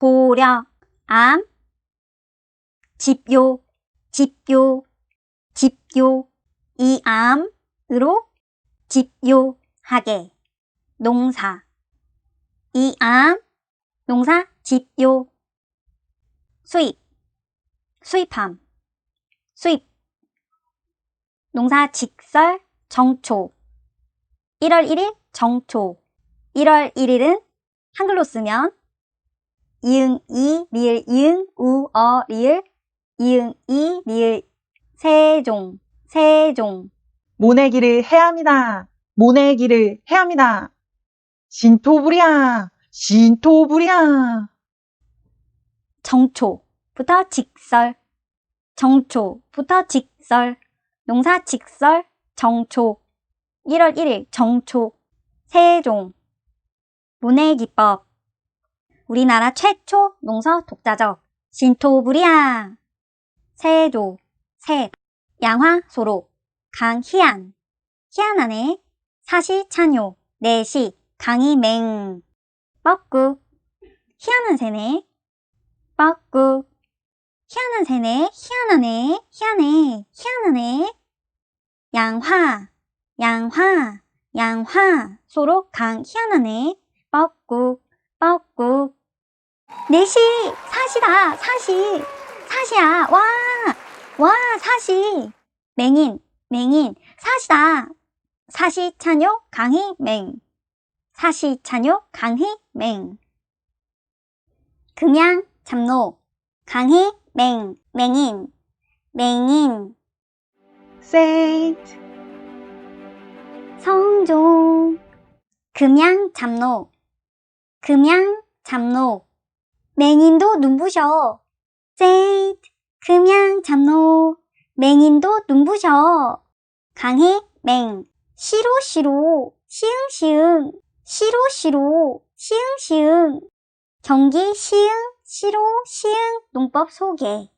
보력, 암, 집요, 집요, 집요, 이 암으로 집요하게, 농사, 이 암, 농사, 집요, 수입, 수입함, 수입, 농사 직설, 정초, 1월 1일 정초, 1월 1일은 한글로 쓰면 이응, 이, 리을, 이응, 우, 어, 리을, 이응, 이, 리을, 세종, 세종, 모내기를 해야 합니다. 모내기를 해야 합니다. 신토부리야, 신토부리야. 정초부터 직설, 정초부터 직설, 농사 직설, 정초, 1월 1일 정초, 세종, 문해기법, 우리나라 최초 농사 독자적 신토부리아 세조 셋 양화 소로 강희안. 희안안에 사시 찬요 내시 강이맹. 뻐꾸 희한한 새네. 뻐꾸 희한한 새네. 희안하네 희한해 희안하네 양화 양화 양화 소로 강희안하네 뻐꾸 뻐꾸 4시! 4시다! 4시! 4시야! 와! 와! 4시! 맹인! 맹인! 4시다! 사시 찬요 강희 맹 사시 찬요 강희 맹 금양 잡노 강희 맹 맹인 맹인 세트 성종 금양 잡노 금양 잡노 맹인도 눈부셔, 세이트, 금양, 잡노, 맹인도 눈부셔, 강희, 맹, 시로, 시로, 시흥, 시흥, 시로, 시로, 시흥, 시흥, 경기, 시흥, 시로, 시흥, 농법 소개,